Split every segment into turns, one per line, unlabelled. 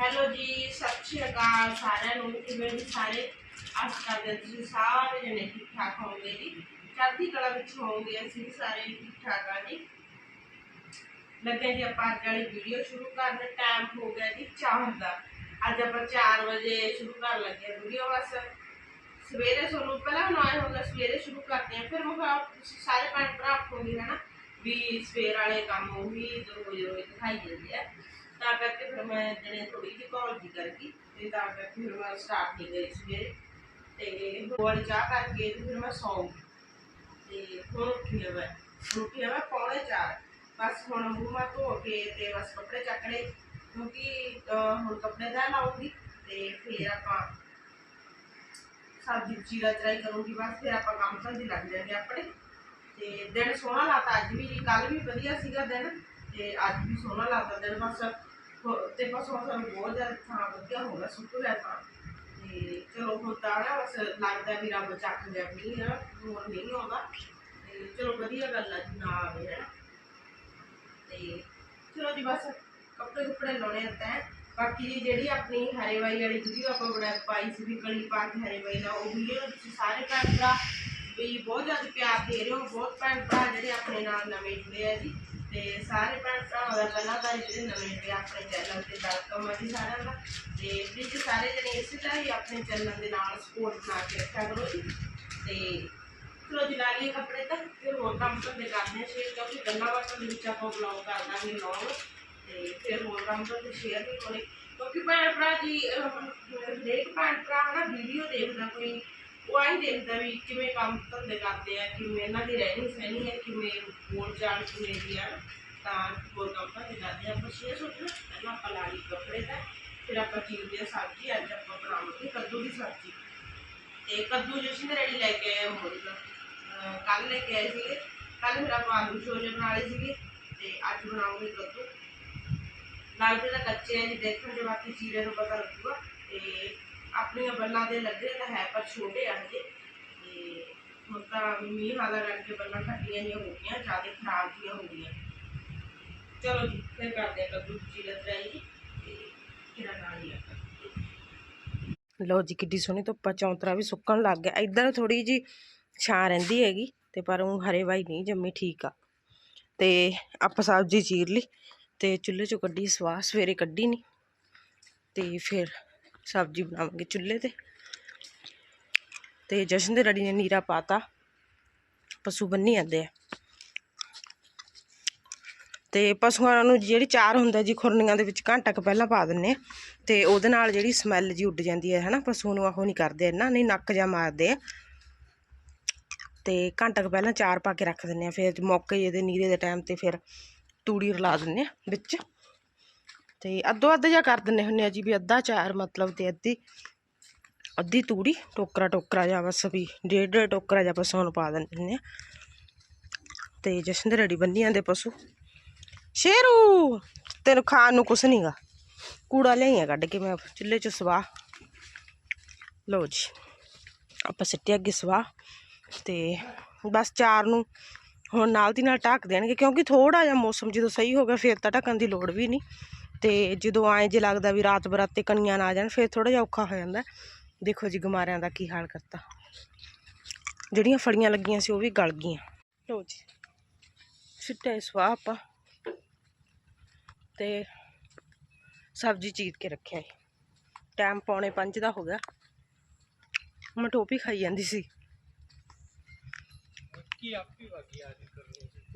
Hello ਜੀ, ਸਤਿ ਸ਼੍ਰੀ ਅਕਾਲ ਸਾਰਿਆਂ ਨੂੰ, ਕਿਵੇਂ ਜੀ ਸਾਰੇ? ਆਸ ਕਰਦੇ ਤੁਸੀਂ ਸਾਰੇ ਜਣੇ ਠੀਕ ਠਾਕ ਹੋਵੋਗੇ ਜੀ। ਚੜ੍ਹਦੀ ਕਲਾ ਵਿੱਚ ਹੋਵੋਗੇ ਅਸੀਂ ਵੀ ਸਾਰੇ ਠੀਕ ਠਾਕ ਆ ਜੀ। ਲੱਗੇ ਜੀ ਆਪਾਂ ਅੱਜ ਵਾਲੀ ਵੀਡੀਓ ਸ਼ੁਰੂ ਕਰਨ ਟਾਈਮ ਹੋ ਗਿਆ ਜੀ 4 ਦਾ। ਅੱਜ ਆਪਾਂ 4 ਵਜੇ ਸ਼ੁਰੂ ਕਰਨ ਲੱਗੇ ਵੀਡੀਓ ਬਸ। ਸਵੇਰੇ ਤੁਹਾਨੂੰ ਪਹਿਲਾਂ ਬਣਾਇਆ ਹੋਗਾ ਸਵੇਰੇ ਸ਼ੁਰੂ ਕਰਦੇ ਆ ਫਿਰ ਮੈਂ ਤੁਸੀਂ ਸਾਰੇ ਭੈਣ ਭਰਾ ਆਖੋਗੇ ਹਨਾ? ਵੀ ਸਵੇਰ ਵਾਲੇ ਕੰਮ, ਉਹੀ ਜੋ ਹੋਏ ਹੋਏ ਦਿਖਾਈ ਜਾਂਦੇ ਆ। ਤਾਂ ਕਰਕੇ ਫਿਰ ਮੈਂ ਜਿਹੜੇ ਥੋੜੀ ਜਿਹੀ ਕਾਲ ਦੀ ਕਰਗੀ ਤੇ ਤਾਂ ਕਰਕੇ ਫਿਰ ਮੈਂ ਸਟਾਰਟ ਨਹੀਂ ਕਰੀ ਸਵੇਰੇ। ਤੇ ਹੋਰ ਚਾਹ ਕਰਕੇ ਤੇ ਫਿਰ ਮੈਂ ਸੌਂ ਗਈ। ਤੇ ਹੁਣ ਉੱਠੀ ਆ ਮੈਂ। ਉੱਠੀ ਆ ਮੈਂ ਪੌਣੇ ਚਾਰ। ਬਸ ਹੁਣ ਮੂੰਹ ਮਾ ਧੋ ਕੇ ਤੇ ਬਸ ਕੱਪੜੇ ਚੱਕ ਕਿਉਂਕਿ ਹੁਣ ਕੱਪੜੇ ਦਾ ਲਾਉਂਗੀ ਤੇ ਫਿਰ ਆਪਾਂ ਸਬਜ਼ੀ ਚੀਰਾ ਚਰਾਈ ਕਰੂੰਗੀ। ਬਸ ਫਿਰ ਆਪਾਂ ਕੰਮ ਧੰਦੇ ਲੱਗ ਜਾਂਦੇ ਆਪਣੇ। ਤੇ ਦਿਨ ਸੋਹਣਾ ਲਾਤਾ। ਅੱਜ ਵੀ ਜੀ ਕੱਲ ਵੀ ਵਧੀਆ ਸੀਗਾ ਦਿਨ। ਤੇ ਅੱਜ ਵੀ ਸੋਹਣਾ ਲੱਗਦਾ ਦਿਨ। ਬਸ ਤੇ ਬਸ ਹੁਣ ਸਾਨੂੰ ਬਹੁਤ ਜ਼ਿਆਦਾ ਥਾਂ ਵਧੀਆ ਹੋ ਗਿਆ ਸੁੱਕ ਗਿਆ ਥਾਂ। ਤੇ ਚਲੋ ਹੁਣ ਨਾ ਬਸ ਲੱਗਦਾ ਵੀ ਰੱਬ ਚੱਕ ਗਿਆ ਵੀ ਨਾ ਹੁਣ ਨਹੀਂ ਆਉਂਦਾ। ਤੇ ਚਲੋ ਵਧੀਆ ਗੱਲ ਆ ਜੀ, ਨਾ ਆਵੇ, ਹੈ ਤੇ ਚਲੋ ਜੀ ਬਸ ਕੱਪੜੇ ਕੁੱਪੜੇ ਲਾਉਣੇ ਆ ਤੈਂ। ਬਾਕੀ ਜੀ ਜਿਹੜੀ ਆਪਣੀ ਹਰੇਵਾਈ ਵਾਲੀ ਵੀਡੀਓ ਆਪਾਂ ਬੜਾ ਪਾਈ ਸੀ ਵੀ ਕਲੀ ਪਾ ਕੇ ਹਰੇਵਾਈ ਦਾ ਉਹ ਵੀਡੀਓ ਤੁਸੀਂ ਸਾਰੇ ਭੈਣ ਭਰਾ ਵੀ ਬਹੁਤ ਜ਼ਿਆਦਾ ਪਿਆਰ ਦੇ ਰਹੇ ਹੋ। ਬਹੁਤ ਭੈਣ ਭਰਾ ਜਿਹੜੇ ਆਪਣੇ ਨਾਲ ਨਵੇਂ ਜੁੜੇ ਆ ਜੀ। ਤੇ ਸਾਰੇ ਭੈਣ ਭਰਾਵਾਂ ਦਾ ਪਹਿਲਾਂ ਤਾਂ ਜਿਹੜੇ ਨਵੇਂ ਜੁੜੇ ਆਪਣੇ ਚੈਨਲ ਤੇ ਵੈਲਕਮ ਆ ਜੀ ਸਾਰਿਆਂ ਦਾ। ਤੇ ਪਲੀਜ਼ ਸਾਰੇ ਜਣੇ ਇਸੇ ਤਰ੍ਹਾਂ ਹੀ ਆਪਣੇ ਚੈਨਲ ਦੇ ਨਾਲ ਸਪੋਰਟ ਬਣਾ ਕੇ ਰੱਖਿਆ ਕਰੋ ਜੀ। ਤੇ ਚਲੋ ਲਾ ਲਈਏ ਕੱਪੜੇ ਤਾਂ ਫਿਰ ਹੋਰ ਕੰਮ ਧੰਦੇ ਕਰਦੇ ਹਾਂ ਸ਼ੇਅਰ ਕਿਉਂਕਿ ਗੱਲਾਂ ਬਾਤਾਂ ਦੇ ਵਿੱਚ ਆਪਾਂ ਬਲੌਗ ਕਰ ਦਾਂਗੇ ਲੋਗ ਤੇ ਫਿਰ ਹੋਰ ਕੰਮ ਤਾਂ ਸ਼ੇਅਰ ਨਹੀਂ ਹੋਣੇ ਕਿਉਂਕਿ ਭੈਣ ਭਰਾ ਜੀ ਹਰੇਕ ਭੈਣ ਭਰਾ ਨਾ ਵੀਡੀਓ ਦੇਖਦਾ ਕੋਈ ਉਹ ਆਈ ਦੇਖਦਾ ਵੀ ਕਿਵੇਂ ਕੰਮ ਧੰਦੇ ਕਰਦੇ ਆ ਕਿਵੇਂ ਇਹਨਾਂ ਦੀ ਰਹਿਣੀ ਸਹਿਣੀ ਹੈ ਕਿਵੇਂ ਬੋਲ ਚਾਲ ਕਿਵੇਂ ਦੀ ਆ ਤਾਂ ਹੋਰ ਕੰਮ ਧੰਦੇ ਕਰਦੇ ਆ ਆਪਾਂ ਸ਼ੇਅਰ ਸੋਚਣਾ ਪਹਿਲਾਂ ਆਪਾਂ ਲਾ ਲਈ ਕੱਪੜੇ ਤਾਂ ਫਿਰ ਆਪਾਂ ਚੀਰਦੇ ਆ ਸਬਜ਼ੀ ਅੱਜ ਆਪਾਂ ਬਣਾਵਾਂਗੇ ਕੱਦੂ ਦੀ ਸਬਜ਼ੀ ਤੇ ਕੱਦੂ ਜਸ਼ਨ ਰੈਡੀ ਲੈ ਕੇ ਆਏ ਮੋੜੀ ਦਾ ਕੱਲ ਲੈ ਕੇ ਆਏ ਸੀਗੇ ਕੱਲ ਮੇਰਾ ਆਲੂ ਛੋਲੇ ਬਣਾ ਲਏ ਸੀਗੇ ਤੇ ਅੱਜ ਬਣਾਉਂਗੇ ਕੱਦੂ ਲੱਗਦੇ ਤਾਂ ਕੱਚੇ ਆ ਜੀ ਦੇਖਣ ਦੇ ਬਾਕੀ ਚੀਰੇ ਨੂੰ ਪਤਾ ਲੱਗੂਗਾ ਤੇ ਆਪਣੀਆਂ ਦੇ ਲੱਗੇ ਤਾਂ ਹੈ, ਪਰ ਛੋਟੇ ਆ ਹਜੇ। ਤੇ ਹੁਣ ਤਾਂ ਮੀਂਹ ਹਾਲਾ ਕਰਕੇ ਬੱਲਾਂ ਘੱਟੀਆਂ ਜਿਹੀਆਂ ਹੋ ਗਈਆਂ, ਜ਼ਿਆਦਾ ਖਰਾਬ ਜਿਹੀਆਂ ਹੋ ਗਈਆਂ। ਚਲੋ ਜੀ, ਫਿਰ ਕਰਦੇ ਆ ਕੱਦੂ ਦੀ ਤੇ ਕਿਰਾ ਨਾਲ ਹੀ ਆਪਾਂ
ਲਓ ਜੀ, ਕਿੱਡੀ ਸੋਹਣੀ ਧੁੱਪਾ ਚੌਂਤਰਾ ਵੀ ਸੁੱਕਣ ਲੱਗ ਗਿਆ। ਇੱਧਰ ਥੋੜੀ ਜੀ ਛਾਂ ਰਹਿੰਦੀ ਹੈਗੀ, ਤੇ ਪਰ ਉਹ ਹਰੇ ਵਾਈ ਨਹੀਂ, ਜੰਮੀ ਠੀਕ ਆ। ਤੇ ਆਪਾਂ ਸਬਜ਼ੀ ਚੀਰ ਲਈ, ਤੇ ਚੁੱਲ੍ਹੇ ਚੋਂ ਕੱਢੀ ਸਵਾਹ, ਸਵੇਰੇ ਕੱਢੀ ਨਹੀਂ ਤੇ ਫਿਰ ਸਬਜ਼ੀ ਬਣਾਵਾਂਗੇ ਚੁੱਲ੍ਹੇ ਤੇ। ਤੇ ਜਸ਼ਨ ਦੇ ਡੈਡੀ ਨੇ ਨੀਰਾ ਪਾਤਾ। ਪਸ਼ੂ ਬੰਨੀ ਜਾਂਦੇ ਆ। ਤੇ ਪਸ਼ੂਆਂ ਨੂੰ ਜਿਹੜੀ ਚਾਰ ਹੁੰਦਾ ਜੀ, ਖੁਰਨੀਆਂ ਦੇ ਵਿੱਚ ਘੰਟਾ ਕੁ ਪਹਿਲਾਂ ਪਾ ਦਿੰਨੇ ਆ। ਤੇ ਉਹਦੇ ਨਾਲ ਜਿਹੜੀ ਸਮੈਲ ਜੀ ਉੱਡ ਜਾਂਦੀ ਹੈ, ਹਨਾ? ਪਸ਼ੂ ਨੂੰ ਆਹੋ ਨਹੀਂ ਕਰਦੇ ਨਾ ਨਹੀਂ ਨੱਕ ਜਾਂ ਮਾਰਦੇ ਆ। ਤੇ ਘੰਟਾ ਕੁ ਪਹਿਲਾਂ ਚਾਰ ਪਾ ਕੇ ਰੱਖ ਦਿੰਨੇ ਆ। ਫਿਰ ਮੌਕੇ ਜਿਹੇ ਨੀਰੇ ਦੇ ਟਾਈਮ ਤੇ ਫਿਰ ਤੂੜੀ ਰਲਾ ਦਿੰਨੇ ਆ ਵਿੱਚ। ਤੇ ਅੱਧੋ ਅੱਧ ਜਾਂ ਕਰ ਦਿੰਨੇ ਹੁੰਨੇ ਆ ਜੀ ਵੀ ਅੱਧਾ ਚਾਰ ਮਤਲਬ ਤੇ ਅੱਧੀ ਅੱਧੀ ਤੂੜੀ ਟੋਕਰਾ ਟੋਕਰਾ ਜਾਂ ਬਸ ਵੀ ਡੇਢ ਡੇਢ ਟੋਕਰਾ ਜਾਂ ਪਸ਼ੂਆਂ ਨੂੰ ਪਾ ਦਿੰਨੇ ਆ। ਤੇ ਜਸ਼ਨ ਦੇ ਰੜੀ ਬੰਨੀ ਜਾਂਦੇ ਪਸ਼ੂ। ਸ਼ੇਰੂ, ਤੈਨੂੰ ਖਾਣ ਨੂੰ ਕੁਛ ਨਹੀਂਗਾ ਕੂੜਾ ਲਿਆਈਆਂ ਕੱਢ ਕੇ ਮੈਂ ਚੁੱਲ੍ਹੇ 'ਚ ਸਵਾਹ ਲਓ ਜੀ, ਆਪਾਂ ਸਿੱਟਿਆ ਅੱਗੇ ਸਵਾਹ ਤੇ ਬਸ ਚਾਰ ਨੂੰ ਹੁਣ ਨਾਲ ਦੀ ਨਾਲ ਢੱਕ ਦੇਣਗੇ ਕਿਉਂਕਿ ਥੋੜਾ ਜਿਹਾ ਮੌਸਮ ਜਦੋਂ ਸਹੀ ਹੋ ਗਿਆ ਫਿਰ ਤਾਂ ਢੱਕਣ ਦੀ ਲੋੜ ਵੀ ਨਹੀਂ ਤੇ ਜਦੋਂ ਆਏ ਜੇ ਲੱਗਦਾ ਵੀ ਰਾਤ ਬਰਾਤੇ ਕਣੀਆਂ ਨਾ ਆ ਜਾਣ ਫਿਰ ਥੋੜਾ ਜਿਹਾ ਔਖਾ ਹੋ ਜਾਂਦਾ। ਦੇਖੋ ਜੀ ਗਮਾਰਿਆਂ ਦਾ ਕੀ ਹਾਲ ਕਰਤਾ। ਜਿਹੜੀਆਂ ਫੜੀਆਂ ਲੱਗੀਆਂ ਸੀ ਉਹ ਵੀ ਗਲ ਗਈਆਂ। ਲਓ ਜੀ ਸਿੱਟਿਆ ਸਵਾਹ ਆਪਾਂ। ਤੇ ਸਬਜ਼ੀ ਚੀਰ ਕੇ ਰੱਖਿਆ ਏ ਟਾਈਮ ਪੌਣੇ 5 ਦਾ ਹੋ ਗਿਆ। ਮੈਂ ਟੋਪੀ ਖਾਈ ਜਾਂਦੀ ਸੀ।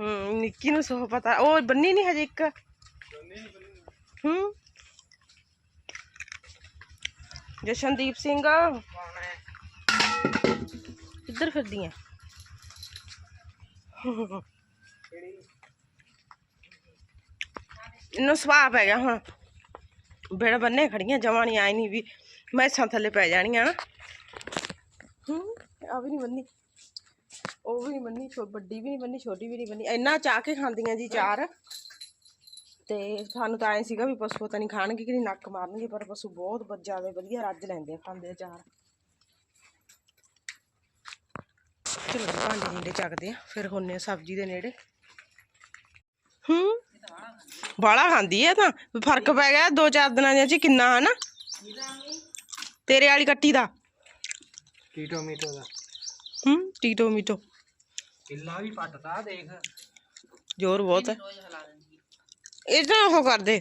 ਹੂੰ ਨਿੱਕੀ ਨੂੰ ਸੋ ਪਤਾ ਉਹ ਬੰਨੀ ਨਹੀਂ ਹਜੇ ਇੱਕ। ਹੂੰ। ਜਸ਼ਨਦੀਪ ਸਿੰਘ। ਕਿੱਧਰ ਫਿਰਦੀ ਆ ਇਹਨੂੰ ਸੁਭਾਅ ਪੈ ਗਿਆ ਹੁਣ। ਬੇੜਾ ਬੰਨੇ ਖੜੀਆਂ, ਜਮਾਂ ਨਹੀਂ ਆਈ ਨਹੀਂ ਵੀ ਮੈਸਾਂ ਥੱਲੇ ਪੈ ਜਾਣੀਆਂ। ਨਾ ਹੂੰ ਆ ਵੀ ਨਹੀਂ ਬੰਨੀ। ਉਹ ਵੀ ਨਹੀਂ ਬੰਨੀ ਵੱਡੀ ਵੀ ਨਹੀਂ ਬੰਨੀ, ਛੋਟੀ ਵੀ ਨਹੀਂ ਬੰਨੀ। ਇੰਨਾ ਚਾਹ ਕੇ ਖਾਂਦੀਆਂ ਜੀ ਚਾਰ। ਤੇ ਸਾਨੂੰ ਤਾਂ ਐ ਸੀਗਾ ਵੀ ਪਸ਼ੂ ਤਾਂ ਨਹੀਂ ਖਾਣਗੇ ਕਿ ਨਹੀਂ ਨੱਕ ਮਾਰਨਗੇ ਪਰ ਪਸ਼ੂ ਬਹੁਤ ਬ- ਜ਼ਿਆਦਾ ਵਧੀਆ ਰੱਜ ਲੈਂਦੇ ਆ ਖਾਂਦੇ ਆ ਚਾਰ। ਚਲੋ ਜੀ, ਭਾਂਡੇ ਨੀਂਡੇ ਚੱਕਦੇ ਆ ਫਿਰ ਹੁੰਨੇ ਆ ਸਬਜ਼ੀ ਦੇ ਨੇੜੇ। ਹੂੰ?
ਬਾਲਾ ਖਾਂਦੀ ਐ ਤਾਂ ਫ਼ਰਕ ਪੈ ਗਿਆ ਦੋ ਚਾਰ ਦਿਨਾਂ ਦੇ ਚ ਕਿੰਨਾ ਹਨਾ? ਤੇਰੇ ਵਾਲੀ ਕੱਟੀ ਦਾ।
ਟੀਟੋ ਮੀਟੋ ਦਾ।
ਹੂੰ ਟੀਟੋ ਮੀਟੋ।
ਕਿੱਲਾ ਵੀ ਪੱਟਦਾ ਦੇਖ।
ਜ਼ੋਰ ਬਹੁਤ ਹੈ ਤਾਂ ਉਹ ਕਰਦੇ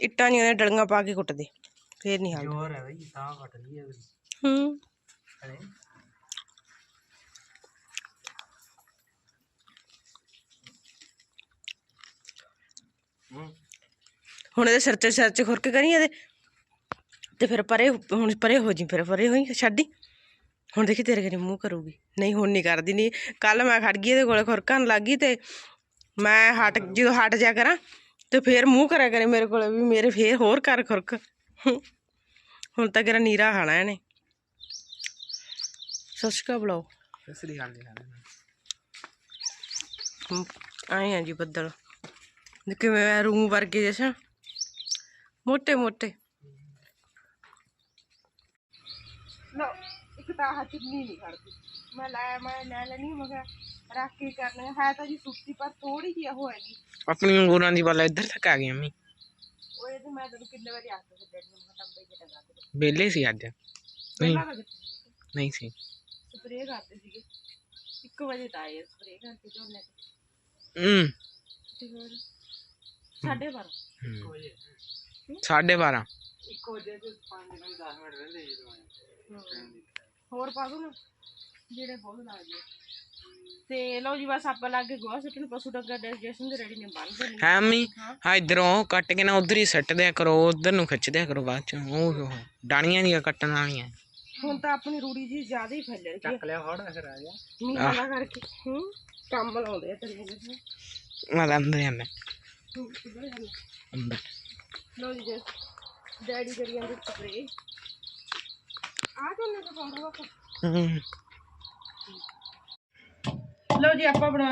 ਇੱਟਾਂ ਨਹੀਂ ਉਹਨੇ ਡਲੀਆਂ ਪਾ ਕੇ ਕੁੱਟਦੇ ਫੇਰ ਨਹੀਂ ਹਾਲ
ਜ਼ੋਰ ਹੈ ਬਈ ਤਾਂ ਕੱਟ ਲਈ ਹੈ
ਹੂੰ।
ਹਲੇ।
ਹੁਣ ਇਹਦੇ ਸਿਰ ਤੇ ਸਿਰ ਚ ਖੁਰਕ ਕਰੀ ਇਹਦੇ ਤੇ ਫਿਰ ਪਰੇ ਹੁਣ ਪਰੇ ਹੋ ਜੀ ਫਿਰ ਪਰੇ ਹੋਈ ਛੱਡੀ ਹੁਣ ਦੇਖੀ ਤੇਰੇ ਕਰੀ ਮੂੰਹ ਕਰੂਗੀ। ਨਹੀਂ ਹੁਣ ਨਹੀਂ ਕਰਦੀ ਨਹੀਂ। ਕੱਲ ਮੈਂ ਖੜ ਗਈ ਇਹਦੇ ਕੋਲੇ ਖੁਰਕਣ ਲੱਗ ਤੇ ਮੈਂ ਹਟ ਜਦੋਂ ਹਟ ਜਾ ਕਰਾਂ ਤੇ ਫੇਰ ਮੂੰਹ ਕਰਿਆ ਕਰੇ ਮੇਰੇ ਕੋਲ ਵੀ ਮੇਰੇ ਫੇਰ ਹੋਰ ਕਰ ਖੁਰਕ। ਹੁਣ ਤਾਂ ਕਿਰਾ ਨੀਰਾ ਖਾਣਾ ਇਹਨੇ। ਸਸਕਾ ਬੁਲਾਓ
ਸਸਰੀ ਗੱਲ ਨਹੀਂ
ਆਏ ਆ ਜੀ ਬੱਦਲ। ਕਿਵੇਂ ਰੂਮ ਵਰਗੇ ਜੈਸਾ? ਮੋਟੇ ਮੋਟੇ। ਲੋ ਇੱਕ ਤਾਂ ਆਹ ਚੁੰਨੀ ਨਹੀਂ ਖੜਦੀ। ਮੈਂ ਲੈ ਮੈਂ ਲੈ ਲੈਣੀ ਮਗਾ ਰੱਖ ਕੇ ਕਰਨਾ ਹੈ ਤਾਂ ਜੀ ਸੁੱਤੀ, ਪਰ ਥੋੜੀ ਜਿਹੀ ਉਹ ਹੈਗੀ
ਆਪਣੀ ਆ
ਸੀ ਡੈਡੀ ਨੂੰ ਮੈਂ ਟੰਬੇ ਜਿਹਾ ਲਗਾ ਦੇ
ਬੇਲੇ ਸੀ ਅੱਜ। ਨਹੀਂ। ਨਹੀਂ ਸੀ।
ਸਪਰੇਅ ਕਰਦੇ ਸੀਗੇ। 1 ਵਜੇ ਤਾਂ ਆਏ ਸਪਰੇਅ ਕਰਕੇ ਝੋਨੇ
ਹੂੰ।
ਤੇ ਹੋਰ? ਸਾਢੇ ਬਾਰਾਂ।
ਸਾਢੇ 12
ਇੱਕ ਵਜੇ ਤੇ 5 ਮਿੰਟ 10 ਮਿੰਟ ਰਹਿੰਦੇ ਜੀ ਹੋਰ ਪਾ ਦੂੰ ਨਾ ਜਿਹੜੇ ਬਹੁਤ ਲੱਗ ਗਏ ਤੇ ਲਓ ਜੀ ਬਸ ਆਪਾਂ ਲੱਗ ਗੋਹਾ ਸੁੱਟਣ ਪਸ਼ੂ ਡੰਗਰ ਡਾਈਜੈਸ਼ਨ ਦੇ ਰੈਡੀ ਨੇ ਬੰਨ ਦੇਣੀ
ਹੈ ਅੰਮੀ
ਹਾਂ।
ਇਧਰੋਂ ਕੱਟ ਕੇ ਨਾ ਉਧਰ ਹੀ ਸੱਟ ਦਿਆ ਕਰੋ ਉਧਰ ਨੂੰ ਖਿੱਚ ਦਿਆ ਕਰੋ ਬਾਅਦ ਚ। ਉਹ ਉਹ ਡਾਣੀਆਂ ਦੀਆਂ ਕੱਟਣ ਵਾਲੀਆਂ।
ਹੁਣ ਤਾਂ ਆਪਣੀ ਰੂੜੀ ਜੀ ਜ਼ਿਆਦਾ ਹੀ ਫੈਲ ਰਹੀ ਹੈ
ਲਿਆ ਫੜ ਫਿਰ ਆ ਜਾ।
ਮੀਂਹਾਂ ਦਾ ਕਰਕੇ ਹੂੰ ਕੰਮ ਲਾਉਂਦੇ ਆ ਤੇਰੇ ਨਾਲ
ਮੈਂ
ਹੂੰ, ਕਿੱਧਰ ਜਾਂਦੇ?
ਅੰਦਰ।
ਲਓ ਜੀ ਡੈਡੀ ਕਰੀ ਜਾਂਦੇ ਸਪਰੇ ਆ ਤੇ ਪਾਉਂਦਾ ਵਾ
ਹੂੰ।
ਲਓ ਜੀ ਆਪਾਂ ਬਣਾ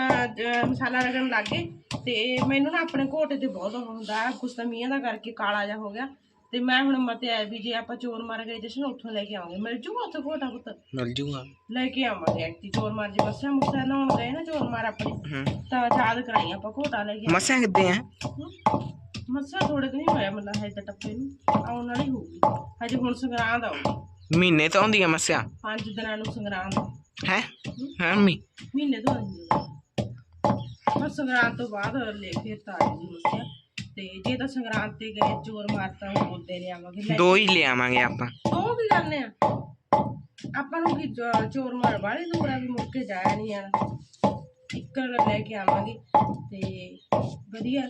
ਮਸਾਲਾ ਰਗੜਨ ਲੱਗ ਗਏ। ਤੇ ਮੈਨੂੰ ਨਾ ਆਪਣੇ ਘੋਟੇ ਤੇ ਬਹੁਤ ਹੁੰਦਾ ਤਾਂ ਮੀਂਹਾਂ ਦਾ ਕਰਕੇ ਕਾਲਾ ਜਿਹਾ ਹੋ ਗਿਆ। ਤੇ ਮੈਂ ਹੁਣ ਮਤੇ ਆਇਆ ਵੀ ਜੇ ਆਪਾਂ ਚੋਰ ਮਾਰ ਗਏ ਜਸ਼ਨ ਉੱਥੋਂ ਲੈ ਕੇ ਆਵਾਂਗੇ। ਮਿਲ ਜੂਗਾ ਉੱਥੇ ਘੋਟਾ ਪੁੱਤ?
ਮਿਲ ਜੂਗਾ।
ਲੈ ਕੇ ਆਵਾਂਗੇ ਐਕਟੀ ਚੋਰ ਮਾਰ ਜੇ ਬੱਸਾਂ ਮੁੱਸਾ ਨਹਾਉਣ ਗਏ ਨਾ ਚੋਰ ਮਾਰ ਆਪਣੇ ਤਾਂ ਯਾਦ ਕਰਾਈ ਆਪਾਂ ਘੋਟਾ ਲੈ ਕੇ।
ਮਸਾਂ ਕਿੱਦੇ ਆ?
ਮੱਸਾ ਥੋੜੇ ਦਿਨ ਹੀ ਹੋਇਆ ਮਤਲਬ ਹਜੇ ਤਾਂ ਟੱਪੇ ਨੂੰ। ਆਉਣ ਵਾਲੀ ਹੋਊਗੀ। ਹਜੇ ਹੁਣ ਸੰਗਰਾਂਦ ਆਊਗੀ।
ਮਹੀਨੇ ਤੋਂ ਆਉਂਦੀ ਆ ਮੱਸਿਆ।
ਪੰਜ ਦਿਨਾਂ ਨੂੰ ਸੰਗਰਾਂਦ।
ਹੈ ਹੈ ਅੰਮੀ
ਮਹੀਨੇ ਤੋਂ ਹੈ ਬਸ ਸੰਗਰਾਂਦ ਤੋਂ ਬਾਅਦ ਲੈ ਫਿਰ ਤਾਂ ਆ ਜਾਂਦੀ ਮੱਸਿਆ ਤੇ ਜੇ ਤਾਂ ਸੰਗਰਾਂਦ ਤੇ ਗਏ ਚੋਰ ਮਾਰਤਾ ਉਹ ਉਹਦੇ ਲੈ ਆਵਾਂਗੇ। ਲੈ
ਦੋ ਹੀ ਲਿਆਵਾਂਗੇ ਆਪਾਂ।
ਉਹ ਕੀ ਕਰਨੇ ਆ? ਆਪਾਂ ਨੂੰ ਕੀ ਚੋਰ ਮਾਰ ਵਾਲੇ ਦੂਰ ਆ ਵੀ ਮੁੜ ਕੇ ਜਾਇਆ ਨਹੀਂ ਜਾਣਾ। ਇੱਕ ਲੈ ਕੇ ਆਵਾਂਗੇ। ਤੇ ਵਧੀਆ।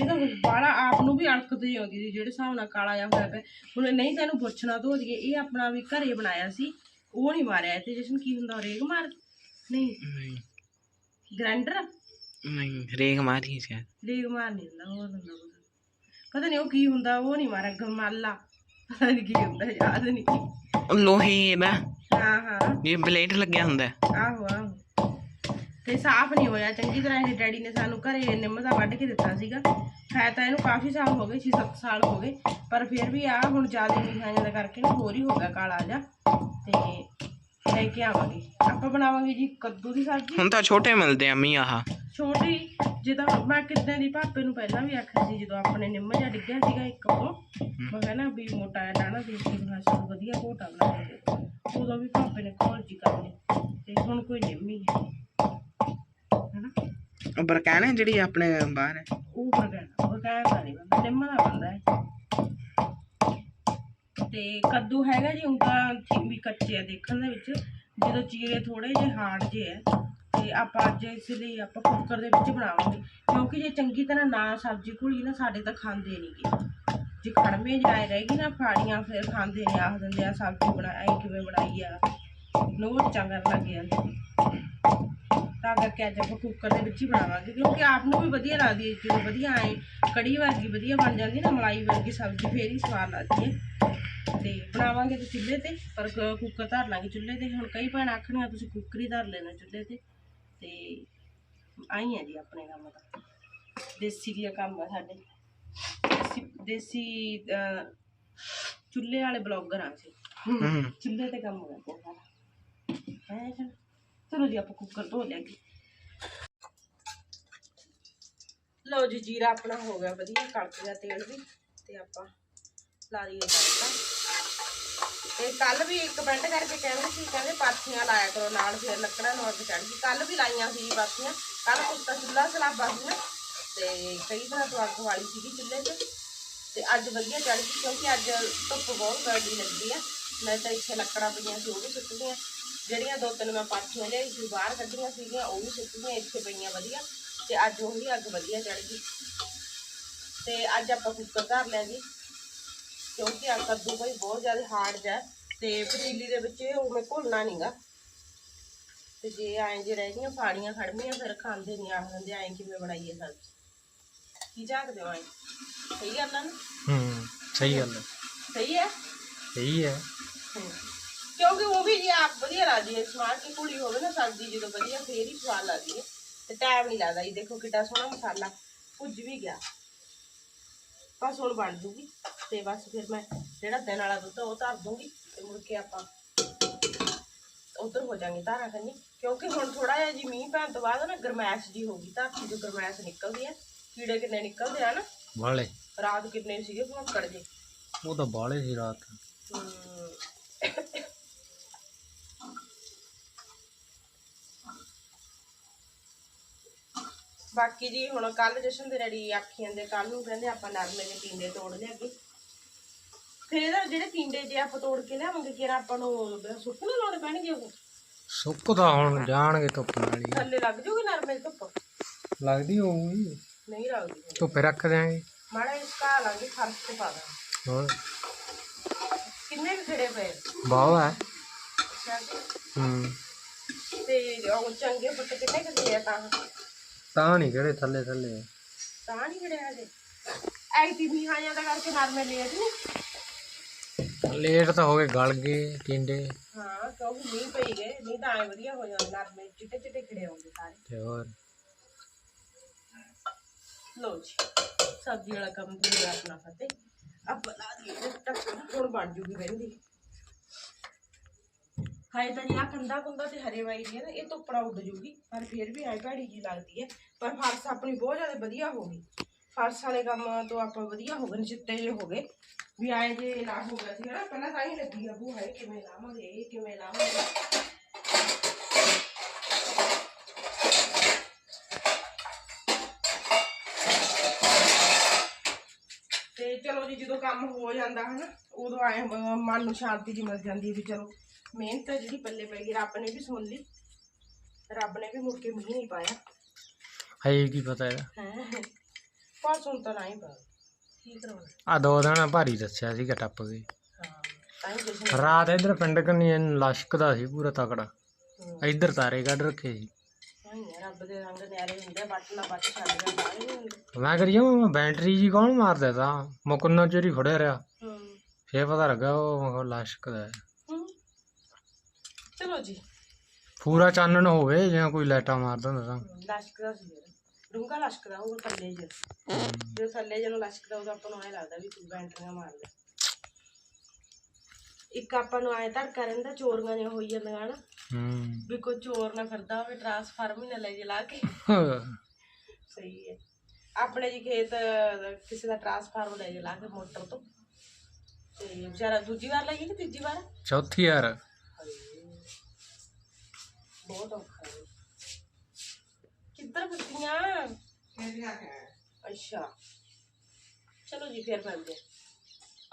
ਇਹ ਤਾਂ ਬਾਲਾ ਆਪ ਨੂੰ ਵੀ ਅਣਕ ਤੇ ਆਉਂਦੀ ਸੀ ਜਿਹੜੇ ਹਿਸਾਬ ਨਾਲ ਕਾਲਾ ਜਿਹਾ ਹੋਇਆ ਪਿਆ। ਹੁਣ ਨਹੀਂ ਤੈਨੂੰ ਪੁੱਛਣਾ ਧੋ ਦਈਏ। ਇਹ ਆਪਣਾ ਵੀ ਘਰੇ ਬਣਾਇਆ ਸੀ। ਉਹ ਨਹੀਂ ਮਾਰਿਆ ਤੇ ਜਸ਼ਨ ਕੀ ਹੁੰਦਾ ਰੇਗ ਮਾਰ ਨਹੀਂ।
ਨਹੀਂ।
ਗ੍ਰੈਂਡਰ?
ਨਹੀਂ ਰੇਗ ਮਾਰੀ ਸੀ
ਰੇਗ ਮਾਰ ਨਹੀਂ ਹੁੰਦਾ ਹੋਰ ਹੁੰਦਾ ਕੁਛ। ਪਤਾ ਨਹੀਂ ਉਹ ਕੀ ਹੁੰਦਾ ਉਹ ਨਹੀਂ ਮਾਰਿਆ ਗਮਾਲਾ। ਪਤਾ ਨਹੀਂ ਕੀ ਹੁੰਦਾ ਯਾਦ ਨਹੀਂ।
ਉਹ ਲੋਹੇ ਦਾ।
ਹਾਂ ਹਾਂ।
ਇਹ ਬਲੇਡ ਲੱਗਿਆ ਹੁੰਦਾ। ਹੈ।
ਆਹੋ ਆਹੋ। ਤੇ ਸਾਫ਼ ਨਹੀਂ ਹੋਇਆ ਚੰਗੀ ਤਰ੍ਹਾਂ ਇਹ ਡੈਡੀ ਨੇ ਸਾਨੂੰ ਘਰੇ ਨਿੰਮ ਦਾ ਵੱਢ ਕੇ ਦਿੱਤਾ ਸੀਗਾ। ਹੈ ਤਾਂ ਇਹਨੂੰ ਕਾਫੀ ਸਾਲ ਹੋ ਗਏ 6-7 ਸਾਲ ਹੋ ਗਏ ਪਰ ਫਿਰ ਵੀ ਆ ਹੁਣ ਜ਼ਿਆਦਾ ਮਿਠਾਈਆਂ ਦਾ ਕਰਕੇ ਨਾ ਹੋਰ ਹੀ ਹੋ ਗਿਆ ਕਾਲਾ ਜਾ ਤੇ ਲੈ ਕੇ ਆਵਾਂਗੇ। ਆਪਾਂ ਬਣਾਵਾਂਗੇ ਜੀ ਕੱਦੂ ਦੀ ਸਬਜ਼ੀ।
ਹੁਣ ਤਾਂ ਛੋਟੇ ਮਿਲਦੇ ਆ ਅੰਮੀ ਆਹ।
ਛੋਟੀ ਜਿੱਦਾਂ ਮੈਂ ਕਿੱਦਾਂ ਦੀ ਭਾਪੇ ਨੂੰ ਪਹਿਲਾਂ ਵੀ ਆਖਿਆ ਸੀ ਜਦੋਂ ਆਪਣੇ ਨਿੰਮ ਜਿਹਾ ਡਿੱਗਿਆ ਸੀਗਾ ਇੱਕ ਉਹ ਮੈਂ ਕਹਿੰਦਾ ਵੀ ਮੋਟਾ ਜਿਹਾ ਡਾਣਾ ਦੇਖ ਕੇ ਮੈਂ ਸਾਨੂੰ ਵਧੀਆ ਘੋਟਾ ਬਣਾ ਕੇ ਦੇ ਉਦੋਂ ਵੀ ਭਾਪੇ ਨੇ ਕੋਲ ਜੀ ਕਰ ਲਈ ਤੇ ਹੁਣ ਕੋਈ ਨਿੰਮ ਹੀ ਹੈ। ਹਨਾ?
ਉਹ ਬਰਕਾਨੇ ਜਿਹੜੀ ਆਪਣੇ ਬਾਹਰ ਹੈ।
ਉਹ ਬਰਗਰ ਬਰਗਰ ਦਾ ਨਹੀਂ ਬੰਦਾ ਨਿੰਮ ਦਾ ਬੰਦਾ ਹੈ ਤੇ ਕੱਦੂ ਹੈਗਾ ਜੀ ਉਂਗਾ ਵੀ ਕੱਚੇ ਆ ਦੇਖਣ ਦੇ ਵਿੱਚ। ਜਦੋਂ ਚੀਰੇ ਥੋੜੇ ਜਿਹੇ ਹਾਰਡ ਜੇ ਹੈ ਤੇ ਆਪਾਂ ਅੱਜ ਇਸ ਲਈ ਆਪਾਂ ਕੁੱਕਰ ਦੇ ਵਿੱਚ ਬਣਾਵਾਂਗੇ। ਕਿਉਂਕਿ ਜੇ ਚੰਗੀ ਤਰ੍ਹਾਂ ਨਾ ਸਬਜ਼ੀ ਘੁਲੀ ਨਾ, ਸਾਡੇ ਤਾਂ ਖਾਂਦੇ ਨਹੀਂਗੇ ਜੇ ਖੜਮੇ ਜਾਏ ਰਹੇਗੀ ਨਾ, ਫਾੜੀਆਂ ਫਿਰ ਖਾਂਦੇ ਨੇ, ਆਖ ਦਿੰਦੇ ਆ ਸਬਜ਼ੀ ਬਣਾਈ ਕਿਵੇਂ ਬਣਾਈ ਆ। ਨੋਟ ਚੰਗਰ ਲੱਗ ਜਾਂਦੇ ਤਾਂ ਕਰਕੇ ਅੱਜ ਆਪਾਂ ਕੁੱਕਰ ਦੇ ਵਿੱਚ ਹੀ ਬਣਾਵਾਂਗੇ। ਕਿਉਂਕਿ ਆਪ ਨੂੰ ਵੀ ਵਧੀਆ ਲੱਗਦੀ ਹੈ ਜਦੋਂ ਵਧੀਆ ਆਏ ਕੜੀ ਵਰਗੀ ਵਧੀਆ ਬਣ ਜਾਂਦੀ ਨਾ ਮਲਾਈ ਵਰਗੀ ਸਬਜ਼ੀ ਫੇਰ ਹੀ ਸਵਾਦ ਲੱਗਦੀ ਹੈ। ਤੇ ਬਣਾਵਾਂਗੇ ਤੇ ਚੁੱਲ੍ਹੇ ਤੇ ਪਰ ਕੁੱਕਰ ਧਰ ਲਾਂਗੇ ਚੁੱਲ੍ਹੇ ਤੇ। ਹੁਣ ਕਈ ਭੈਣਾਂ ਆਖਣੀਆਂ ਤੁਸੀਂ ਕੁੱਕਰ ਹੀ ਧਰ ਲੈਣਾ ਚੁੱਲ੍ਹੇ ਤੇ। ਤੇ ਆਈ ਹੈ ਜੀ ਆਪਣੇ ਕੰਮ ਦਾ। ਦੇਸੀ ਦੀਆਂ ਕੰਮ ਆ ਸਾਡੇ। ਦੇਸੀ ਚੁੱਲ੍ਹੇ ਵਾਲੇ ਬਲੌਗਰ ਆ
ਹੂੰ।
ਚੁੱਲ੍ਹੇ ਤੇ ਕੰਮ ਕਰਦੇ ਹੈ ਜੀ? ਚਲੋ ਜੀ ਆਪਾਂ ਕੁੱਕਰ ਧੋ ਲਿਆਂਗੇ। ਲਓ ਜੀ, ਜੀਰਾ ਆਪਣਾ ਹੋ ਗਿਆ ਵਧੀਆ ਕੜਕ ਗਿਆ ਤੇਲ ਵੀ, ਤੇ ਆਪਾਂ ਲਾ ਲਈਏ ਤੜਕਾ ਤੇ ਕੱਲ ਵੀ ਇੱਕ ਮਿੰਟ ਕਰਕੇ ਕਹਿੰਦੇ ਸੀ, ਕਹਿੰਦੇ ਪਾਥੀਆਂ ਲਾਇਆ ਕਰੋ ਨਾਲ, ਫਿਰ ਲੱਕੜਾਂ ਨੂੰ ਅੱਗ ਚੜ ਕੱਲ ਵੀ ਲਾਈਆਂ ਸੀ ਪਾਥੀਆਂ ਕੱਲ ਕੁੱਤਾ ਚੁੱਲ੍ਹਾ ਸਲਾਬਾ ਸੀ ਨਾ ਤੇ ਕਈ ਤਰ੍ਹਾਂ ਤੋਂ ਅੱਗ ਵਾਲੀ ਸੀਗੀ ਚੁੱਲ੍ਹੇ 'ਚ ਤੇ ਅੱਜ ਵਧੀਆ ਚੜ ਗਈ, ਕਿਉਂਕਿ ਅੱਜ ਧੁੱਪ ਬਹੁਤ ਗਰਦੀ ਲੱਗੀ ਆ। ਮੈਂ ਤਾਂ ਇੱਥੇ ਲੱਕੜਾਂ ਪਈਆਂ ਸੀ, ਉਹ ਵੀ ਸੁੱਟ ਗਈਆਂ। ਜਿਹੜੀਆਂ ਦੋ ਤਿੰਨ ਮੈਂ ਪਾਥੀਆਂ ਲਿਆਈ ਸੀ ਬਾਹਰ ਕੱਢੀਆਂ ਸੀਗੀਆਂ ਉਹ ਵੀ ਗਈਆਂ ਇੱਥੇ ਪਈਆਂ ਵਧੀਆ ਤੇ ਅੱਜ ਉਹ ਵੀ ਅੱਗ ਵਧੀਆ ਚੜ ਗਈ। ਤੇ ਅੱਜ ਆਪਾਂ ਕੁੱਕਰ ਧਰ ਲਿਆ ਜੀ ਕਿਉਂਕਿ ਆ ਕੱਦੂ ਭਾਈ ਬਹੁਤ ਜ਼ਿਆਦਾ ਹਾਰਡ ਜਾ ਤੇ ਪਤੀਲੀ ਦੇ ਵਿੱਚ ਇਹ ਉਵੇਂ ਘੁਲਣਾ ਨਹੀਂਗਾ ਤੇ ਜੇ ਐਂ ਜੇ ਰਹਿ ਗਈਆਂ ਫਾੜੀਆਂ ਖੜਮੀਆਂ ਫਿਰ ਖਾਂਦੇ ਨਹੀਂ ਆਖ ਦਿੰਦੇ ਐਂ ਕਿਵੇਂ ਬਣਾਈਏ ਸਬਜ਼ੀ। ਕੀ ਝਾਕਦੇ ਹੋ ਐਂ? ਸਹੀ ਗੱਲ ਨਾ?
ਹੂੰ ਸਹੀ ਗੱਲ
ਸਹੀ ਹੈ?
ਸਹੀ ਹੈ।
ਕਿਉਂਕਿ ਉਹ ਵੀ ਜੇ ਆਪ ਵਧੀਆ ਲੱਗਦੀ ਹੈ ਸਵਾਦ ਦੀ ਕੁੜੀ ਹੋਵੇ ਨਾ ਸਬਜ਼ੀ ਜਦੋਂ ਵਧੀਆ ਫੇਰ ਹੀ ਸਵਾਦ ਲੱਗਦੀ ਹੈ। ਤੇ ਟਾਈਮ ਨਹੀਂ ਲੱਗਦਾ ਇਹ ਦੇਖੋ ਕਿੱਡਾ ਸੋਹਣਾ ਮਸਾਲਾ ਭੁੱਜ ਵੀ ਗਿਆ। ਬਸ ਹੁਣ ਬਣ ਜੂਗੀ। ਤੇ ਬਸ ਫਿਰ ਮੈਂ ਜਿਹੜਾ ਦਿਨ ਵਾਲਾ ਦੁੱਧ ਉਹ ਧਰ ਦੂੰਗੀ ਤੇ ਮੁੜ ਕੇ ਆਪਾਂ ਉਧਰ ਹੋ ਜਾਾਂਗੇ ਧਾਰਾਂ ਕਰਨੀ ਕਿਉਂਕਿ ਹੁਣ ਥੋੜਾ ਜਿਹਾ ਜੀ ਮੀਂਹ ਪੈਣ ਤੋਂ ਬਾਅਦ ਨਾ ਗਰਮੈਸ਼ ਜੀ ਹੋ ਗਈ ਧਰਤੀ ਤੋਂ ਗਰਮੈਸ਼ ਨਿਕਲਦੀ ਹੈ। ਕੀੜੇ ਕਿੰਨੇ ਨਿਕਲਦੇ ਆ ਨਾ।
ਵਾਲੇ?
ਰਾਤ ਕਿੰਨੇ ਸੀਗੇ ਭੁੱਕੜ ਜੇ।
ਉਹ ਤਾਂ ਬਾਲੇ ਸੀ ਰਾਤ।
ਬਾਕੀ ਜੀ ਹੁਣ ਕੱਲ ਜਸ਼ਨ ਦੇ ਰੈਡੀ ਆਖੀ ਜਾਂਦੇ ਕੱਲ ਨੂੰ ਕਹਿੰਦੇ ਆਪਾਂ ਨਰਮੇ ਦੇ ਟਿੰਡੇ ਤੋੜ ਲਿਆਗੇ। ਫਿਰ ਇਹਦਾ ਜਿਹੜੇ ਟਿੰਡੇ ਜੇ ਆਪਾਂ ਤੋੜ ਕੇ ਲਿਆਵਾਂਗੇ ਕਿਰਾ ਆਪਾਂ ਨੂੰ ਸੁੱਕਣੇ ਲਾਉਣੇ ਪੈਣਗੇ ਉਹ?
ਸੁੱਕ ਤਾਂ ਹੁਣ ਜਾਣਗੇ ਧੁੱਪ ਨਾਲ ਹੀ।
ਥੱਲੇ ਲੱਗ ਜੂਗੀ ਨਰਮੇ ਦੀ ਧੁੱਪ?
ਲੱਗਦੀ ਹੋਊਗੀ।
ਨਹੀਂ ਲੱਗਦੀ।
ਧੁੱਪੇ ਰੱਖ ਦਿਆਂਗੇ।
ਮਾੜਾ ਇਸ ਕਾ ਲਾਂਗੇ ਫਰਸ਼ ਤੇ ਪਾ ਦਾਂਗੇ।
ਹੋਰ?
ਕਿੰਨੇ ਕੁ ਖੜੇ ਪਏ?
ਬਾਵਾ ਹੈ। ਹੂੰ।
ਤੇ ਉਹ ਚੰਗੇ ਪੁੱਤ ਕਿੰਨੇ ਕੁ ਆ ਤਾਂ?
ਤਾਂ ਨਹੀਂ ਕਿਹੜੇ ਥੱਲੇ ਥੱਲੇ।
ਤਾਂ ਨਹੀਂ ਖੜਿਆ ਹਜੇ ਐਤੀ ਮੀਹਾਂ ਦਾ ਕਰਕੇ ਨਰਮੇ ਲੇਟ ਨਹੀਂ
ਲੇਟ ਤਾਂ ਹੋ ਗਏ ਗਲ ਗਏ ਟਿੰਡੇ।
ਹਾਂ ਕਿਉਂਕਿ ਮੀਂਹ ਪਈ ਗਏ। ਨਹੀਂ ਤਾਂ ਐ ਵਧੀਆ ਹੋ ਜਾਂਦੇ ਨਰਮੇ ਚਿੱਟੇ ਚਿੱਟੇ ਖੜੇ ਹੋਣਗੇ ਸਾਰੇ।
ਤੇ ਹੋਰ?
ਲਓ ਜੀ ਸਬਜ਼ੀ ਵਾਲਾ ਕੰਮ ਪੂਰਾ ਆਪਣਾ ਫਤਿਹ। ਆਪਾਂ ਲਾ ਦਈਏ ਟੱਕਰ ਹੁਣ ਬਣ ਜੂਗੀ ਵਹਿੰਦੀ ਹਾਏ ਤਾਂ ਜੀ ਆ ਕੰਦਾ ਕੁੰਦਾ ਤੇ ਹਰੇ ਵਾਈ ਦੀ ਹੈ ਨਾ, ਇਹ ਧੁੱਪੜਾ ਉੱਡ ਜੂਗੀ। ਪਰ ਫਿਰ ਵੀ ਆਈ ਭੈੜੀ ਜੀ ਲੱਗਦੀ ਹੈ। ਪਰ ਫਰਸ਼ ਆਪਣੀ ਬਹੁਤ ਜ਼ਿਆਦਾ ਵਧੀਆ ਹੋ ਗਈ। ਫਰਸ਼ ਵਾਲੇ ਕੰਮ ਤੋਂ ਆਪਾਂ ਵਧੀਆ ਹੋ ਗਏ ਚਿੱਟੇ ਜਿਹੇ ਹੋ ਗਏ। ਵੀ ਆਏ ਜੇ ਲਾ ਹੋ ਗਿਆ ਸੀ ਹਨਾ, ਪਹਿਲਾਂ ਤਾਂ ਹੀ ਲੱਗੀ ਆ, ਬੂ ਹਾਏ ਕਿਵੇਂ ਲਾਵਾਂਗੇ, ਇਹ ਕਿਵੇਂ ਲਾਵਾਂਗੇ। ਤੇ ਚਲੋ ਜੀ, ਜਦੋਂ ਕੰਮ ਹੋ ਜਾਂਦਾ ਹਨਾ, ਉਦੋਂ ਆਏ ਮਨ ਨੂੰ ਸ਼ਾਂਤੀ ਜੀ ਮਿਲ ਜਾਂਦੀ ਹੈ ਵੀ ਚਲੋ। ਮਿਹਨਤ ਹੈ ਜਿਹੜੀ ਪੱਲੇ ਪੈ ਗਈ ਰੱਬ ਨੇ ਵੀ ਸੁਣ ਲਈ। ਰੱਬ ਨੇ ਵੀ ਮੁੜ ਕੇ ਮੀਂਹ ਨਹੀਂ ਪਾਇਆ।
ਹਜੇ ਕੀ ਪਤਾ ਹੈ
ਹੈ। ਪਰ ਸੁਣ ਤਾਂ ਨਹੀਂ ਪਾ। ਕੀ ਕਰਾਉਣਾ?
ਆ ਦੋ ਦਿਨ ਭਾਰੀ ਦੱਸਿਆ ਸੀਗਾ ਟੱਪ
ਹਾਂ ਤਾਂ ਹੀ ਜਸ਼ਨ
ਰਾਤ ਇਧਰ ਪਿੰਡ ਕੰਨੀ ਐਨ ਲਸ਼ਕਦਾ ਸੀ ਪੂਰਾ ਤਕੜਾ।
ਹਮ,
ਇੱਧਰ ਤਾਰੇ ਕੱਢ ਰੱਖੇ ਸੀ।
ਨਹੀਂ ਹੈ, ਰੱਬ ਦੇ ਰੰਗ ਨਿਆਰੇ ਹੁੰਦੇ ਬੱਟ ਨਾ ਬੱਟ ਛੱਡ ਗਿਆ ਬਾਹਰ ਨਹੀਂ ਹੁੰਦੇ।
ਮੈਂ ਕਰੀ ਜਾਵਾਂ ਬੈਟਰੀ ਜੀ ਕੌਣ ਮਾਰਦਾ ਤਾ? ਮੁਕੰਨਾ ਚਿਰ ਹੀ ਖੜਿਆ ਰਿਹਾ।
ਹੂੰ।
ਫੇਰ ਪਤਾ ਲੱਗਾ ਉਹ ਲਸ਼ਕਦਾ ਹੈ
ਹੂੰ। ਚਲੋ ਜੀ
ਪੂਰਾ ਚਾਨਣ ਹੋਵੇ ਜਿਵੇਂ ਕੋਈ ਲਾਈਟਾਂ ਮਾਰਦਾ ਹੁੰਦਾ ਤਾਂ
ਲਸ਼ਕਦਾ ਸੀ ਡੂੰਗਾ ਲਸ਼ਕਦਾ ਉਹ ਥੱਲੇ ਜੇ ਜਦੋਂ ਥੱਲੇ ਜਦੋਂ ਲਸ਼ਕਦਾ ਉਦੋਂ ਆਪਾਂ ਨੂੰ ਐ ਲੱਗਦਾ ਵੀ ਤੂੰ ਬੈਂਟਰੀਆਂ ਮਾਰ ਲੈ ਇੱਕ ਆਪਾਂ ਨੂੰ ਐ ਧੜਕਾ ਰਹਿੰਦਾ ਚੋਰੀਆਂ ਜਿਹੀਆਂ ਹੋਈ ਜਾਂਦੀਆਂ ਨਾ
ਹੂੰ
ਵੀ ਕੋਈ ਚੋਰ ਨਾ ਫਿਰਦਾ ਹੋਵੇ ਟਰਾਂਸਫਾਰਮ ਹੀ ਨਾ ਲੈ ਜੇ ਲਾ ਕੇ ਸਹੀ ਹੈ ਆਪਣੇ ਜੀ ਖੇਤ ਅਹ, ਕਿਸੇ ਦਾ ਟਰਾਂਸਫਾਰਮ ਲੈ ਜੇ ਲਾ ਕੇ ਮੋਟਰ ਤੋਂ ਤੇ ਵਿਚਾਰਾ ਦੂਜੀ ਵਾਰ ਲਈ ਕਿ ਤੀਜੀ ਵਾਰ
ਚੌਥੀ ਯਾਰ
ਬਹੁਤ ਔਖਾ ਹੈ ਕਿੱਧਰ ਫਿਰਦੀਆਂ? ਅੱਛਾ। ਚਲੋ ਜੀ ਫੇਰ ਮਿਲਦੇ।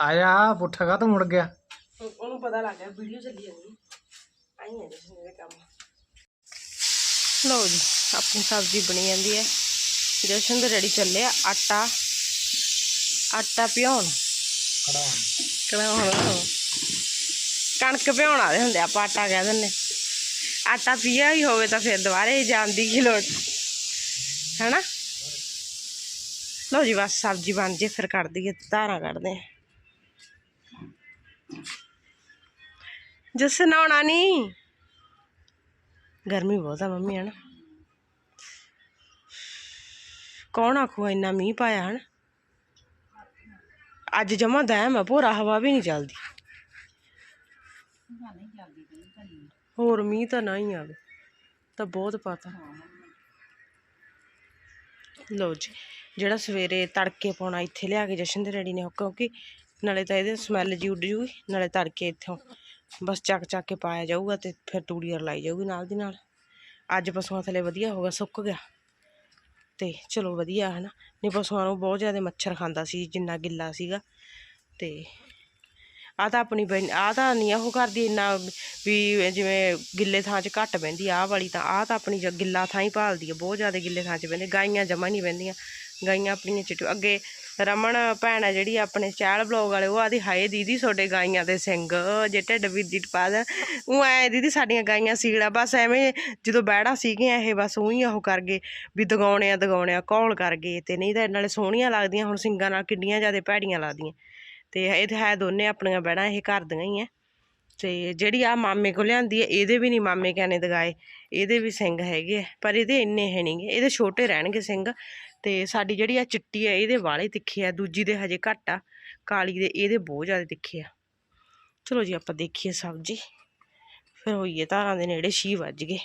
ਆਇਆ ਪੁੱਠਾ ਕਾ ਮੁੜ ਗਿਆ?
ਉਹਨੂੰ ਪਤਾ ਲੱਗ ਗਿਆ ਵੀਡੀਓ ਚੱਲੀ ਜਾਂਦੀ। ਆਈ ਹੈ ਜਿਸ ਨੇ ਕੰਮ। ਲਓ ਜੀ ਆਪਣੀ ਸਬਜ਼ੀ ਬਣੀ ਜਾਂਦੀ ਹੈ। ਜਸ਼ਨ ਦੇ ਰੈਡੀ ਚੱਲੇ ਆ ਆਟਾ ਆਟਾ ਪਿਉਣ। ਕੜਾਉਣ ਕਣਕ ਪਿਉਣ ਆਦੇ ਹੁੰਦੇ ਆ, ਆਪਾਂ ਆਟਾ ਕਹਿ ਦਿੰਦੇ। ਆਟਾ ਪੀਆ ਹੀ ਹੋਵੇ ਤਾਂ ਫਿਰ ਦੁਬਾਰੇ ਜਾਣ ਦੀ ਕੀ ਲੋੜ। ਹੈਨਾ? ਲਓ ਜੀ ਬਸ ਸਬਜ਼ੀ ਬਣ ਜੇ, ਫਿਰ ਕੱਢ ਦਈਏ, ਧਾਰਾਂ ਕੱਢਦੇ ਆ ਜਿਸ ਨਹਾਉਣਾ ਨਹੀਂ? ਗਰਮੀ ਬਹੁਤ ਆ ਮੰਮੀ, ਹਨਾ? ਕੌਣ ਆਖੂ ਇੰਨਾ ਮੀਂਹ ਪਾਇਆ, ਹਨ? ਅੱਜ ਜਮਾ ਦੈਮ ਆ, ਭੋਰਾ ਹਵਾ ਵੀ ਨਹੀਂ ਚੱਲਦੀ। ਹੋਰ ਮੀਂਹ ਤਾਂ ਨਾ ਹੀ ਆਵੇ, ਤਾਂ ਬਹੁਤ ਪਤਾ। ਲਓ ਜੀ, ਜਿਹੜਾ ਸਵੇਰੇ ਤੜਕੇ ਪਾਉਣਾ ਇੱਥੇ ਲਿਆ ਕੇ ਜਸ਼ਨ ਦੇ ਰੈਡੀ ਨੇ ਉਹ ਕਿਉਂਕਿ ਨਾਲੇ ਤਾਂ ਇਹਦੇ ਸਮੈਲ ਜੀ ਉੱਡ ਜੂਗੀ, ਨਾਲੇ ਤੜਕੇ ਇੱਥੋਂ ਬਸ ਚੱਕ ਚੱਕ ਕੇ ਪਾਇਆ ਜਾਊਗਾ ਤੇ ਫਿਰ ਤੂੜੀ ਲਾਈ ਜਾਊਗੀ ਨਾਲ ਦੀ ਨਾਲ। ਅੱਜ ਪਸ਼ੂਆਂ ਥੱਲੇ ਵਧੀਆ ਹੋ ਗਿਆ, ਸੁੱਕ ਗਿਆ। ਤੇ ਚਲੋ ਵਧੀਆ ਹੈ ਨਾ ਨਹੀਂ, ਪਸ਼ੂਆਂ ਨੂੰ ਬਹੁਤ ਜ਼ਿਆਦਾ ਮੱਛਰ ਖਾਂਦਾ ਸੀ, ਜਿੰਨਾ ਗਿੱਲਾ ਸੀਗਾ। ਤੇ ਆਹ ਤਾਂ ਆਪਣੀ ਆਹ ਤਾਂ ਨਹੀਂ ਉਹ ਕਰਦੀ ਇੰਨਾ ਵੀ ਜਿਵੇਂ ਗਿੱਲੇ ਥਾਂ 'ਚ ਘੱਟ ਬਹਿੰਦੀ ਆਹ ਵਾਲੀ ਤਾਂ, ਆਹ ਤਾਂ ਆਪਣੀ ਜ- ਗਿੱਲਾ ਥਾਂ ਹੀ ਭਾਲਦੀ ਹੈ ਬਹੁਤ ਜ਼ਿਆਦਾ ਗਿੱਲੇ ਥਾਂ 'ਚ ਬਹਿੰਦੀ ਗਾਈਆਂ ਜਮਾ ਨਹੀਂ ਬਹਿੰਦੀਆਂ, ਗਾਈਆਂ ਆਪਣੀਆਂ ਚਿੱਟੂ, ਅੱਗੇ ਰਮਨ ਭੈਣ ਹੈ ਜਿਹੜੀ ਆਪਣੇ ਚਹਿਲ ਬਲੌਗ ਵਾਲੇ, ਉਹ ਆਦੀ, ਹਾਏ ਦੀਦੀ ਤੁਹਾਡੇ ਗਾਈਆਂ ਦੇ ਸਿੰਘ, ਜੇ ਢਿੱਡ ਵੀ ਜਿੱਟ ਪਾ ਦੇ, ਉਹ ਐ ਦੀਦੀ ਸਾਡੀਆਂ ਗਾਈਆਂ ਸੀਗੜਾ ਬਸ ਐਵੇਂ ਜਦੋਂ ਬਹਿੜਾ ਸੀਗੀਆਂ ਇਹ, ਬਸ ਉਹੀ ਉਹ ਕਰ ਗਏ, ਵੀ ਦਗਾਉਣੇ ਆ ਦਗਾਉਣੇ ਆ ਕੌਲ ਕਰ ਗਏ ਤੇ ਨਹੀਂ ਤਾਂ ਨਾਲੇ ਸੋਹਣੀਆਂ ਲੱਗਦੀਆਂ, ਹੁਣ ਸਿੰਗਾਂ ਨਾਲ ਕਿੰਨੀਆਂ ਜ਼ਿਆਦਾ ਭੈੜੀਆਂ ਲੱਗਦੀਆਂ। ਤੇ ਇਹ ਤਾਂ ਹੈ ਦੋਨੇ ਆਪਣੀਆਂ ਬਹਿਣਾ, ਇਹ ਘਰ ਦੀਆਂ ਹੀ ਐ ਤੇ ਜਿਹੜੀ ਆ ਮਾਮੇ ਕੋ ਲਿਆਂਦੀ ਹੈ ਇਹਦੇ ਵੀ ਨਹੀਂ ਮਾਮੇ ਕਹਿੰਨੇ ਦਗਾਏ, ਇਹਦੇ ਵੀ ਸਿੰਘ ਹੈਗੇ ਪਰ ਇਹਦੇ ਇੰਨੇ ਹੈ ਨਹੀਂਗੇ ਇਹਦੇ ਛੋਟੇ ਰਹਿਣਗੇ ਸਿੰਘ। ਤੇ ਸਾਡੀ ਜਿਹੜੀ ਆ ਚਿੱਟੀ ਆ, ਇਹਦੇ ਵਾਲੇ ਤਿੱਖੇ ਆ, ਦੂਜੀ ਦੇ ਹਜੇ ਘੱਟ ਆ, ਕਾਲੀ ਦੇ ਇਹਦੇ ਬਹੁਤ ਜ਼ਿਆਦਾ ਤਿੱਖੇ ਆ। ਚਲੋ ਜੀ, ਆਪਾਂ ਦੇਖੀਏ ਸਬਜ਼ੀ ਫਿਰ ਹੋਈਏ ਧਾਰਾਂ ਦੇ ਨੇੜੇ, ਛੀ ਵੱਜ ਗਏ।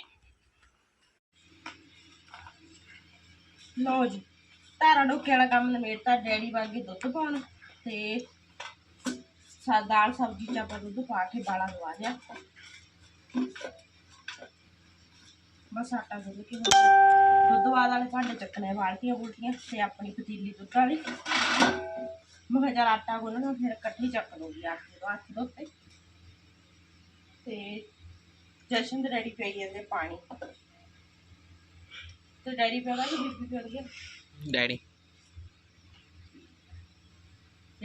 ਲਓ ਜੀ, ਧਾਰਾਂ ਡੋਕੇ ਵਾਲਾ ਕੰਮ ਨਮੇੜਤਾ ਡੈਡੀ ਵਾਗੇ ਦੁੱਧ ਪਾਉਣ। ਤੇ ਦਾਲ, ਸਬਜ਼ੀ ਚ ਆਪਾਂ ਦੁੱਧ ਪਾ ਕੇ ਬਾਲਾ ਦਵਾ ਲਿਆ। ਬਸ ਆਟਾ ਗੁੰਨ ਕੇ ਦੁੱਧ ਬਾਦ ਵਾਲੇ ਭਾਂਡੇ ਚੱਕਣੇ ਬਾਲਟੀਆਂ ਬੁਲਟੀਆਂ ਤੇ ਆਪਣੀ ਪਤੀਲੀ ਦੁੱਧ ਵਾਲੀ। ਮੈਂ ਕਿਹਾ ਆਟਾ ਗੁੰਨਣਾ, ਫਿਰ ਇਕੱਠੀ ਚੱਕ ਲੂਗੀ ਆਟੇ ਤੋਂ ਹੱਥ ਧੋਤੇ ਤੇ ਜਸ਼ਨ ਦੇ ਡੈਡੀ ਪਈ ਜਾਂਦੇ ਪਾਣੀ। ਤੇ ਡੈਡੀ ਪਿਆ ਕਿ ਬੀਬੀ ਪਿਆਉਂਦੀ ਆ?
ਡੈਡੀ।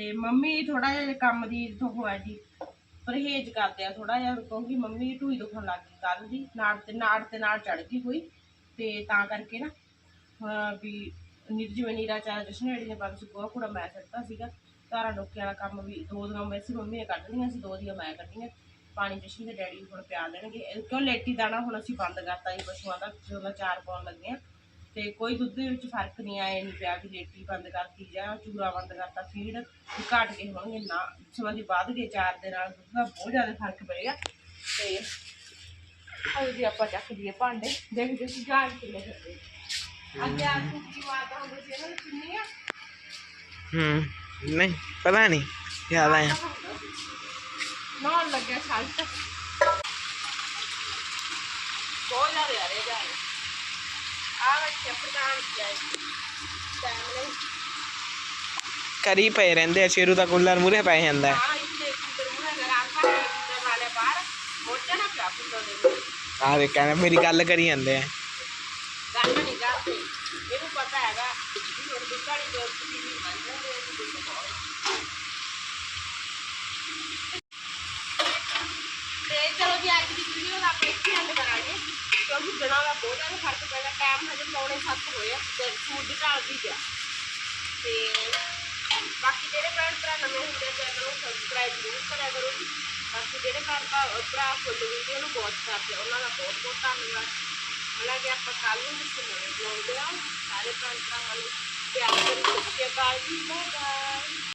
ਤੇ ਮੰਮੀ ਥੋੜਾ ਜਿਹਾ ਕੰਮ ਦੀ ਤੋਂ ਹੈ ਜੀ ਪਰਹੇਜ਼ ਕਰਦੇ ਆ ਥੋੜਾ ਜਿਹਾ, ਕਿਉਂਕਿ ਮੰਮੀ ਢੂਈ ਦੁਖਣ ਲੱਗ ਗਈ ਕੱਲ ਦੀ ਨਾੜ ਤੇ ਨਾੜ ਤੇ ਨਾੜ ਚੜ ਗਈ ਹੋਈ ਤੇ ਤਾਂ ਕਰਕੇ ਨਾ ਵੀ ਨਿਰ ਜਿਵੇਂ ਨੀਰਾ ਚਾਰ ਜਸ਼ਨੇੜੀ ਨੇ ਪਰ ਸੁੱਕਾ ਕੁੜਾ ਮੈਂ ਸੱਟਾ ਸੀਗਾ ਧਾਰਾ ਡੋਕੇ ਵਾਲਾ ਕੰਮ ਵੀ ਦੋ ਦੀਆਂ ਵੈਸੇ ਮੰਮੀ ਨੇ ਕੱਢ ਲਈਆਂ ਸੀ, ਦੋ ਦੀਆਂ ਮੈਂ ਕੱਢੀਆਂ, ਪਾਣੀ ਜਸ਼ਨ ਦੇ ਡੈਡੀ ਹੁਣ ਪਿਆ ਦੇਣਗੇ ਕਿਉਂ ਲੇਟੀ ਦਾਣਾ ਹੁਣ ਅਸੀਂ ਬੰਦ ਕਰਤਾ ਜੀ ਪਸ਼ੂਆਂ ਦਾ, ਜਦੋਂ ਚਾਰ ਪਾਉਣ ਲੱਗੇ ਆ। ਤੇ ਕੋਈ ਦੁੱਧ ਦੇ ਵਿੱਚ ਫ਼ਰਕ ਨਹੀਂ ਆਇਆ ਨਹੀਂ ਪਿਆ ਵੀ ਲੇਟੀ ਬੰਦ ਕਰਤੀ ਜਾਂ ਚੂਰਾ ਬੰਦ ਕਰਤਾ ਫੀਡ ਵੀ ਘਟ ਗਏ ਹੋਣਗੇ ਨਾ ਸਮਾਂ ਦੀ ਵੱਧ ਗਏ ਚਾਰ ਦੇ ਨਾਲ ਦੁੱਧ ਦਾ ਬਹੁਤ ਜ਼ਿਆਦਾ ਫ਼ਰਕ ਪਏਗਾ। ਤੇ ਅੱਜ ਜੀ ਆਪਾਂ ਚੱਕ ਦਈਏ ਭਾਂਡੇ। ਦੇਖਦੇ ਸੀ ਜਾਣ ਕਿੰਨੇ ਕਰਦੇ ਅੱਗੇ ਆ ਕੁੱਕੀ ਮਾਰਦਾ ਹੁੰਦੇ ਸੀ ਨੂੰ ਕਿੰਨੀਆਂ
ਹੂੰ ਨਹੀਂ ਪਤਾ ਨਹੀਂ ਯਾਦ ਆਇਆ।
ਨਹਾਉਣ ਲੱਗਿਆ ਛੱਟ ਬਹੁਤ ਜ਼ਿਆਦਾ ਆ ਰਹੇ ਜਾਏ ਆ ਬੱਚੇ ਪ੍ਰਧਾਨ ਜਾਏ ਟਾਈਮ ਨਹੀਂ
ਕਰੀ ਪਏ ਰਹਿੰਦੇ ਆ ਸ਼ੇਰੂ ਦਾ ਕੂਲਰ ਮੂਰੇ ਪੈ ਜਾਂਦਾ
ਕੁਦਰ ਦੇ
ਕਹਿੰਦੇ ਮੇਰੀ ਗੱਲ ਕਰੀ ਜਾਂਦੇ ਆ।
ਗੱਲ ਨਹੀਂ ਕਰਦੇ ਇਹਨੂੰ ਪਤਾ ਹੈਗਾ ਵੀ ਹੁਣ ਦੁਕਾਨੀ ਦੇ ਉੱਤੇ ਵੀ ਮੰਨ ਜਾਂਦੇ ਨੇ ਦੁੱਧ ਬਹੁਤ ਤੇ ਚਲੋ ਜੀ ਅੱਜ ਦੀ ਵੀਡੀਓ ਦਾ ਆਪਾਂ ਇੱਥੇ ਐਂਡ ਕਰਾਂਗੇ। ਕਿਉਂਕਿ ਜ਼ਿਆਦਾ ਫ਼ਰਕ ਪੈਂਦਾ ਟਾਈਮ ਹਜੇ ਪੌਣੇ 7 ਹੋਏ ਆ, ਤੇ ਸੂਟ ਵੀ ਗਿਆ। ਤੇ ਬਾਕੀ ਜਿਹੜੇ ਭੈਣ ਭਰਾ ਨਵੇਂ ਹੁੰਦੇ ਆ, ਚੈਨਲ ਨੂੰ ਸਬਸਕ੍ਰਾਈਬ ਜ਼ਰੂਰ ਕਰਿਆ ਕਰੋ ਜੀ। ਬਾਕੀ ਜਿਹੜੇ ਭੈਣ ਭਰਾ ਫੁੱਲ ਵੀਡੀਓ ਨੂੰ ਬਹੁਤ ਕਰਦੇ ਉਹਨਾਂ ਦਾ ਬਹੁਤ ਬਹੁਤ ਧੰਨਵਾਦ। ਮਿਲਾਂਗੇ ਆਪਾਂ ਕੱਲ ਨੂੰ ਕਿਸੇ ਨਵੇਂ ਬਲੌਗ ਦੇ ਨਾਲ ਸਾਰੇ ਭੈਣ ਭਰਾਵਾਂ ਨੂੰ ਪਿਆਰ ਭਰੀ ਸਤਿ ਸ਼੍ਰੀ ਅਕਾਲ ਜੀ ਬਾਏ ਬਾਏ